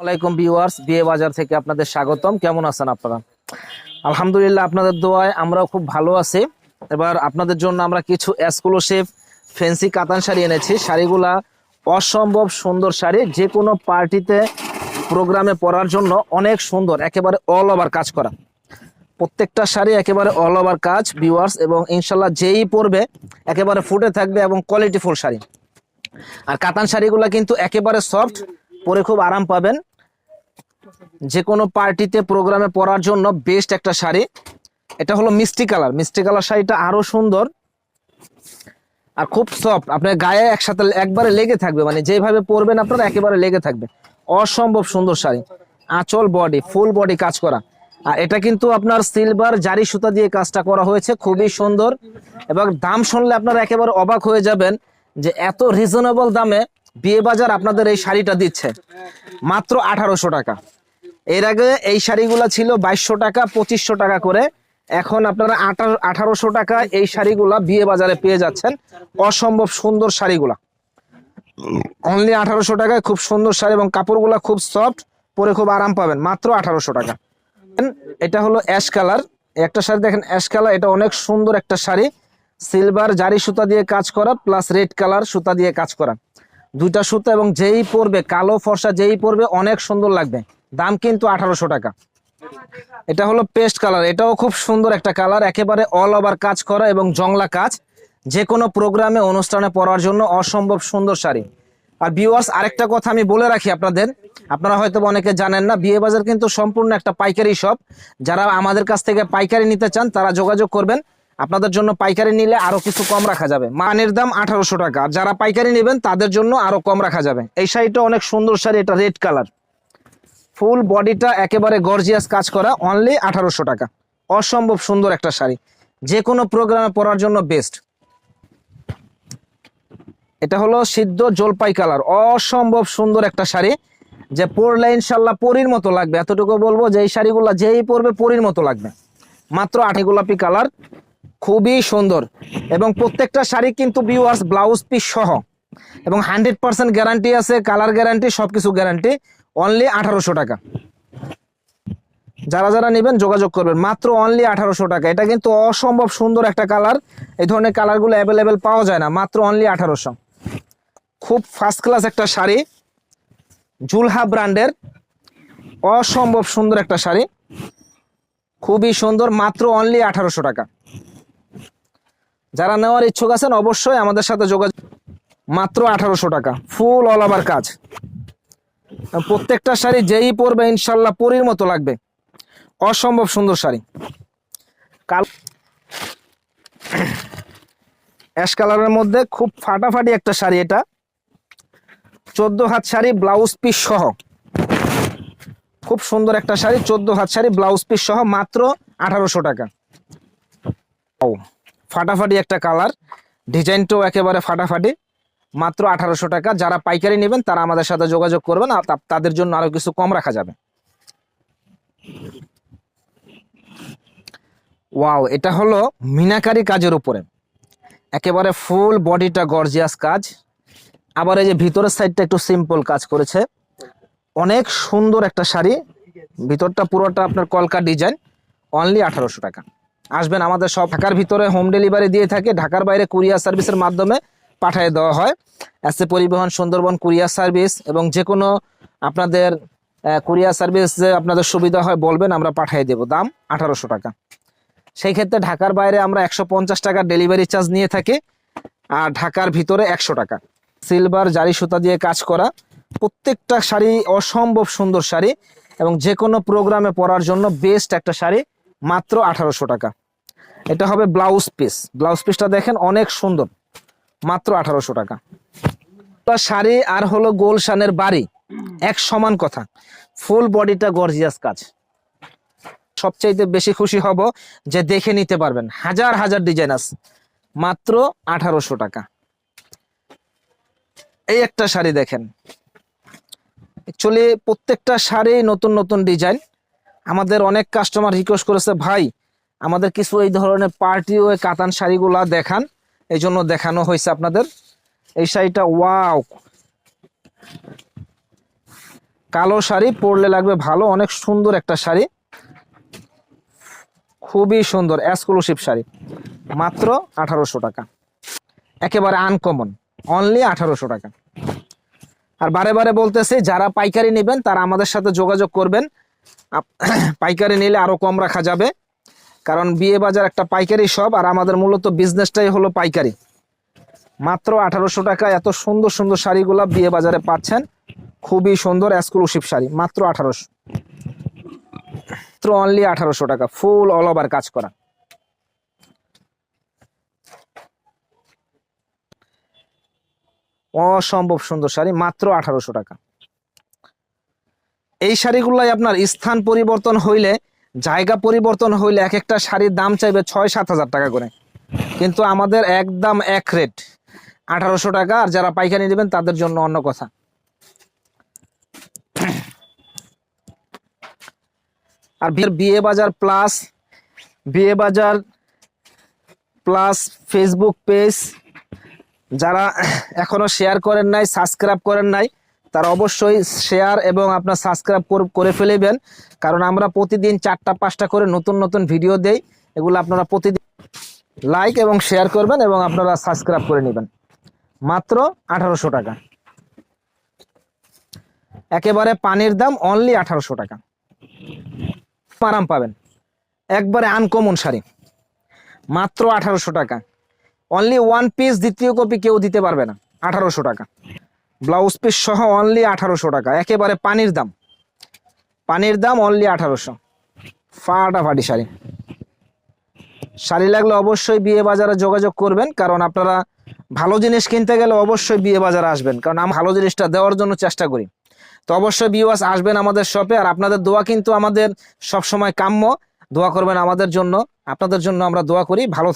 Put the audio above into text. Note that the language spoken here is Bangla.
আলাইকুম ভিউয়ার্স, বিয়ে বাজার থেকে আপনাদের স্বাগতম। কেমন আছেন আপনারা? আলহামদুলিল্লাহ, আপনাদের দোয়ায় আমরাও খুব ভালো আছি। এবার আপনাদের জন্য আমরা কিছু এক্সক্লুসিভ ফ্যান্সি কাতান শাড়ি এনেছি। শাড়িগুলা অসম্ভব সুন্দর শাড়ি। যে কোনো পার্টিতে, প্রোগ্রামে পরার জন্য অনেক সুন্দর, একেবারে অল ওভার কাজ করা। প্রত্যেকটা শাড়ি একেবারে অল ওভার কাজ, ভিউয়ার্স, এবং ইনশাল্লাহ যেই পরবে, একেবারে ফুটে থাকবে এবং কোয়ালিটিফুল শাড়ি। আর কাতান শাড়িগুলো কিন্তু একেবারে সফট পরে খুব আরাম পাবেন। যে কোনো পার্টিতে, প্রোগ্রামে পরার জন্য বেস্ট একটা শাড়ি। এটা হলো মিষ্টি কালার। মিষ্টি কালার শাড়িটা আরও সুন্দর আর খুব সফট আপনার গায়ে একসাথে একবারে লেগে থাকবে। মানে যেভাবে পরবেন আপনারা, একেবারে লেগে থাকবে। অসম্ভব সুন্দর শাড়ি। আঁচল বডি ফুল বডি কাজ করা। আর এটা কিন্তু আপনার সিলভার জারি সুতা দিয়ে কাজটা করা হয়েছে। খুবই সুন্দর। এবং দাম শুনলে আপনারা একেবারে অবাক হয়ে যাবেন যে এত রিজনেবল দামে বিয়ে বাজার আপনাদের এই শাড়িটা দিচ্ছে। মাত্র আঠারোশো টাকা। এর আগে এই শাড়িগুলা ছিল বাইশশো টাকা, পঁচিশশো টাকা করে। এখন আপনারা আঠারো, আঠারোশো টাকা এই শাড়িগুলা বিয়ে বাজারে পেয়ে যাচ্ছেন। অসম্ভব সুন্দর শাড়িগুলা। অনলি আঠারোশো টাকায় খুব সুন্দর শাড়ি এবং কাপড়গুলা খুব সফট পরে খুব আরাম পাবেন। মাত্র আঠারোশো টাকা। এটা হলো অ্যাশ কালার একটা শাড়ি দেখেন অ্যাশ কালার এটা অনেক সুন্দর একটা শাড়ি। সিলভার জারি সুতা দিয়ে কাজ করা প্লাস রেড কালার সুতা দিয়ে কাজ করা। দুইটা সুতা এবং যেই পরবে, কালো ফর্সা যেই পরবে, অনেক সুন্দর লাগবে। দাম কিন্তু আঠারোশো টাকা। এটা হলো পেস্ট কালার। এটাও খুব সুন্দর একটা কালার। একেবারে অল ওভার কাজ করা এবং জংলা কাজ। যে কোনো প্রোগ্রামে, অনুষ্ঠানে পরার জন্য অসম্ভব সুন্দর শাড়ি। আর ভিউয়ার্স আরেকটা কথা আমি বলে রাখি আপনাদের। আপনারা হয়তো অনেকে জানেন না বিয়ে বাজার কিন্তু সম্পূর্ণ একটা পাইকারি শপ যারা আমাদের কাছ থেকে পাইকারি নিতে চান, তারা যোগাযোগ করবেন। আপনাদের জন্য পাইকারি নিলে আরও কিছু কম রাখা যাবে। মানের দাম আঠারোশো টাকা। যারা পাইকারি নেবেন, তাদের জন্য আরও কম রাখা যাবে। এই শাড়িটা অনেক সুন্দর শাড়ি, এটা রেড কালার। ফুল বডিটা একেবারে গর্জিয়াস কাজ করা অনলি আঠারোশো টাকা। অসম্ভব সুন্দর একটা শাড়ি। যে কোনো প্রোগ্রামে পরার জন্য বেস্ট এটা হলো সিদ্ধ জলপাই কালার। অসম্ভব সুন্দর একটা শাড়ি। যে পরলে ইনশাল্লাহ পরির মতো লাগবে। এতটুকু বলব যে, এই শাড়িগুলো যেই পরবে, পরির মতো লাগবে। মাত্র আটি গোলাপি কালার। খুবই সুন্দর। এবং প্রত্যেকটা শাড়ি কিন্তু বিওয়ার্স ব্লাউজ পিস সহ। এবং হান্ড্রেড পার্সেন্ট গ্যারান্টি আছে কালার গ্যারান্টি সবকিছু গ্যারান্টি অনলি আঠারোশো টাকা। যারা যারা নেবেন যোগাযোগ করবেন, মাত্র অনলি আঠারোশো টাকা। এটা কিন্তু অসম্ভব সুন্দর একটা কালার এই ধরনের কালারগুলো অ্যাভেলেবেল পাওয়া যায় না, মাত্র অনলি আঠারোশো। খুব ফার্স্ট ক্লাস একটা শাড়ি, জুলহা ব্র্যান্ডের। অসম্ভব সুন্দর একটা শাড়ি। খুবই সুন্দর, মাত্র অনলি আঠারোশো টাকা। যারা নেওয়ার ইচ্ছুক আছেন, অবশ্যই আমাদের সাথে যোগাযোগ মাত্র আঠারোশো টাকা। ফুল অল ওভার কাজ। প্রত্যেকটা শাড়ি যেই পরবে, ইনশাল্লাহ পরির মতো লাগবে। অসম্ভব সুন্দর শাড়ি। কাল অ্যাশ কালারের মধ্যে খুব ফাটাফাটি একটা শাড়ি এটা। চোদ্দ হাত শাড়ি, ব্লাউজ পিস সহ। খুব সুন্দর একটা শাড়ি, চোদ্দ হাত শাড়ি, ব্লাউজ পিস সহ, মাত্র আঠারোশো টাকা। ও ফাটাফাটি একটা কালার। ডিজাইনটাও একেবারে ফাটাফাটি। মাত্র আঠারোশো টাকা। যারা পাইকারি নেবেন, তারা আমাদের সাথে যোগাযোগ করবেন। আর তাদের জন্য আরও কিছু কম রাখা যাবে। ওয়াও, এটা হলো মিনাকারি কাজের উপরে। একেবারে ফুল বডিটা গর্জিয়াস কাজ। আবার এই যে ভিতরের সাইডটা একটু সিম্পল কাজ করেছে। অনেক সুন্দর একটা শাড়ি। ভিতরটা পুরোটা আপনার কলকা ডিজাইন। অনলি আঠারোশো টাকা। আসবেন আমাদের সব ঢাকার ভিতরে হোম ডেলিভারি দিয়ে থাকে। ঢাকার বাইরে কুরিয়ার সার্ভিসের মাধ্যমে পাঠিয়ে দেওয়া হয়। এসে পরিবহন, সুন্দরবন কুরিয়ার সার্ভিস এবং যে কোনো আপনাদের কুরিয়ার সার্ভিস যে আপনাদের সুবিধা হয় বলবেন, আমরা পাঠিয়ে দেব। দাম আঠারোশো টাকা। সেই ক্ষেত্রে ঢাকার বাইরে আমরা একশো পঞ্চাশ টাকা ডেলিভারি চার্জ নিয়ে থাকি আর ঢাকার ভিতরে একশো টাকা। সিলভার জারি সুতা দিয়ে কাজ করা, প্রত্যেকটা শাড়ি অসম্ভব সুন্দর শাড়ি এবং যে কোনো প্রোগ্রামে পরার জন্য বেস্ট একটা শাড়ি মাত্র আঠারোশো টাকা। এটা হবে ব্লাউজ পিস। ব্লাউজ পিসটা দেখেন অনেক সুন্দর। মাত্র আঠারোশো টাকা। শাড়ি আর হলো গোলশানের বাড়ি। এক সমান কথা। ফুল বডিটা গর্জিয়াস কাজ। সবচাইতে বেশি খুশি হব যে দেখে নিতে পারবেন। হাজার হাজার ডিজাইন মাত্র আঠারোশো টাকা। এই একটা শাড়ি দেখেন। অ্যাকচুয়ালি প্রত্যেকটা শাড়ি নতুন নতুন ডিজাইন। আমাদের অনেক কাস্টমার রিকোয়েস্ট করেছে, ভাই, আমাদের কিছু এই ধরনের পার্টি ও কাতান শাড়িগুলা দেখান। এই জন্য দেখানো হয়েছে আপনাদের। এই শাড়িটা, ওয়াও! কালো শাড়ি, পরলে লাগবে ভালো, অনেক সুন্দর একটা শাড়ি। খুবই সুন্দর এক্সক্লুসিভ শাড়ি। মাত্র আঠারোশো টাকা। একেবারে আনকমন অনলি আঠারোশো টাকা। আর বারে বারে বলতেছি, যারা পাইকারি নেবেন, তারা আমাদের সাথে যোগাযোগ করবেন। পাইকারি নিলে আরও কম রাখা যাবে। কারণ বিয়ে বাজার একটা পাইকারি সব, আর আমাদের মূলত বিজনেসটাই হলো পাইকারি। মাত্র আঠারোশো টাকা এত সুন্দর সুন্দর শাড়িগুলা বিয়ে বাজারে পাচ্ছেন। খুবই সুন্দর এক্সক্লুসিভ শাড়ি, মাত্র আঠারোশো। মাত্র অনলি আঠারোশো টাকা ফুল অল ওভার কাজ করা। অসম্ভব সুন্দর শাড়ি, মাত্র আঠারোশো টাকা। এই শাড়িগুলাই আপনার স্থান পরিবর্তন হইলে, জায়গা পরিবর্তন হইলে এক একটা শাড়ির দাম চাইবে ছয় সাত হাজার টাকা করে। কিন্তু আমাদের একদম এক রেট, আঠারোশো টাকা, আর যারা পাইকারি নেবেন তাদের জন্য অন্য কথা। আর বিয়ে বাজার প্লাস, বিয়ে বাজার প্লাস ফেসবুক পেজ, যারা এখনও শেয়ার করেন নাই, সাবস্ক্রাইব করেন নাই তারা অবশ্যই শেয়ার এবং আপনার সাবস্ক্রাইব করে ফেলেবেন। কারণ আমরা প্রতিদিন চারটা, পাঁচটা করে নতুন নতুন ভিডিও দেই। এগুলো আপনারা প্রতিদিন লাইক এবং শেয়ার করবেন এবং আপনারা সাবস্ক্রাইব করে নেবেন। মাত্র আঠারোশো টাকা। একেবারে পানির দাম অনলি আঠারোশো টাকা। আরাম পাবেন। একবারে আনকমন শাড়ি। মাত্র আঠারোশো টাকা। অনলি ওয়ান পিস দ্বিতীয় কপি কেউ দিতে পারবে না। আঠারোশো টাকা। ব্লাউজ পিস সহ অনলি আঠারোশো টাকা। একেবারে পানির দাম। পানির দাম অনলি আঠারোশো। ফাটাফাটি শাড়ি। শাড়ি লাগলে অবশ্যই বিয়ে বাজারে যোগাযোগ করবেন, কারণ আপনারা ভালো জিনিস কিনতে গেলে অবশ্যই বিয়ে বাজারে আসবেন, কারণ আমি ভালো জিনিসটা দেওয়ার জন্য চেষ্টা করি। তো অবশ্যই বিওয়াস আসবেন আমাদের শপে আর আপনাদের দোয়া কিন্তু আমাদের সব সময় কাম্য। দোয়া করবেন আমাদের জন্য। আপনাদের জন্য আমরা দোয়া করি। ভালো